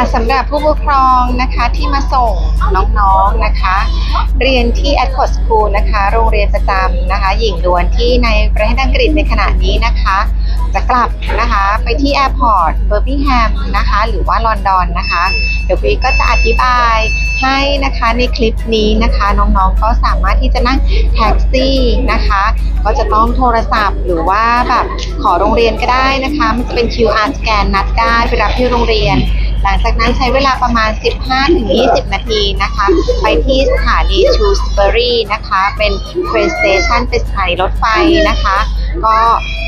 ค่ะสำหรับผู้ปกครองนะคะที่มาส่งน้องๆนะคะ เรียนที่ a d c o t School นะคะ โรงเรียนประจำนะคะ หญิงล้วนที่ในประเทศอังกฤษในขณะนี้นะคะ จะกลับนะคะไปที่แอร์พอร์ตเบอร์มิงแฮมนะคะหรือว่าลอนดอนนะคะ เดี๋ยวพี่ก็จะอธิบายให้นะคะในคลิปนี้นะคะ น้องๆก็สามารถที่จะนั่งแท็กซี่นะคะ ก็จะต้องโทรศัพท์หรือว่าแบบขอโรงเรียนก็ได้นะคะ มันจะเป็น QR สแกนนัดได้ไปรับที่โรงเรียน หลังจากนั้นใช้เวลาประมาณ 15-20 นาทีนะคะ ไปที่สถานี Shrewsbury นะคะ เป็น train station เป็นสถานีรถไฟนะคะ ก็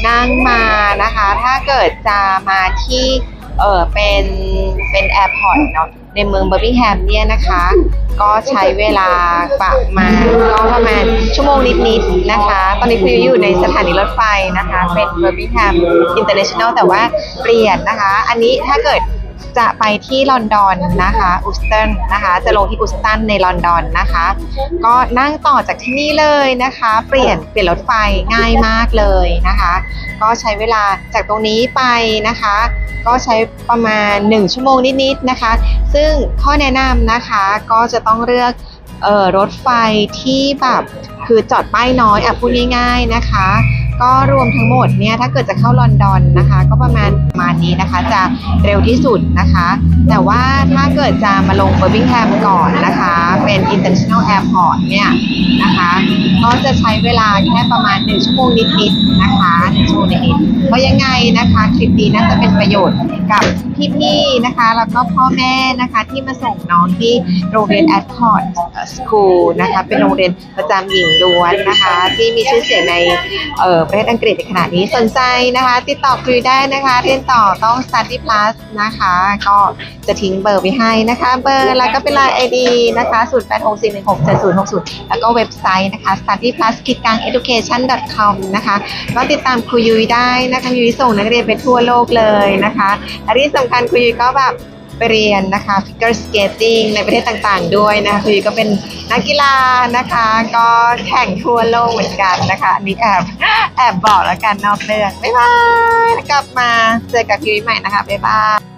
นั่งมานะคะ ถ้าเกิดจะมาที่เออเป็นเป็นแอร์พอร์ตเนาะในเมืองเบอร์มิงแฮมเนี่ยนะคะ ก็ใช้เวลาประมาณก็ประมาณชั่วโมงนิดๆนะคะ ตอนนี้คืออยู่ในสถานีรถไฟนะคะ เป็นเบอร์มิงแฮมอินเตอร์เนชั่นแนลแต่ว่าเปลี่ยนนะคะ อันนี้ถ้าเกิด จะไปที่ลอนดอนนะคะอุสตันนะคะจะลงที่อุสตันในลอนดอนนะคะ ก็นั่งต่อจากที่นี่เลยนะคะ เปลี่ยนเปลี่ยนรถไฟง่ายมากเลยนะคะ ก็ใช้เวลาจากตรงนี้ไปนะคะ ก็ใช้ประมาณ 1 ชั่วโมงนิดๆนะคะ ซึ่งข้อแนะนำนะคะก็จะต้องเลือกเอ่อรถไฟที่แบบคือจอดป้ายน้อยอะพูดง่าย ๆนะคะ ก็รวมทั้งหมดเนี่ยถ้าเกิดจะเข้าลอนดอนนะคะ ก็ประมาณประมาณนี้นะคะ จะเร็วที่สุดนะคะ แต่ว่าถ้าเกิดจะมาลงเบอร์มิงแฮมก่อนนะคะ เป็น international airport เนี่ยนะคะก็จะใช้เวลาแค่ประมาณ 1 ชั่วโมงนิดๆนะคะ1ชั่วโมงนิดๆเพราะยังไงนะคะคลิปนี้น่าจะเป็นประโยชน์กับพี่ๆนะคะแล้วก็พ่อแม่นะคะที่มาส่งน้องที่โรงเรียน a d c o t School นะคะเป็นโรงเรียนประจำหญิงล้วนนะคะ ที่มีชื่อเสียงในเอ่อประเทศอังกฤษในขณะนี้สนใจนะคะ ติดต่อคุยได้นะคะ เรียนต่อต้อง Study Plus นะคะ ก็จะทิ้งเบอร์ไว้ให้นะคะ เบอร์แล้วก็เป็นไลน์ ID นะคะ 0864167060 แล้วก็เว็บไซต์นะคะ study plus คิดกลาง education com นะคะก็ติดตามครูยุ้ยได้นะคะยุ้ยส่งนักเรียนไปทั่วโลกเลยนะคะและที่สำคัญครูยุ้ยก็แบบ ไปเรียนนะคะ figure skating ในประเทศต่างๆ ด้วยนะคะคือก็เป็นนักกีฬานะคะ ก็แข่งทั่วโลกเหมือนกันนะคะอันนี้แอบแอบบอกแล้วกันนอกเรื่องบ๊ายบายกลับมาเจอกับคิวใหม่นะคะบ๊ายบาย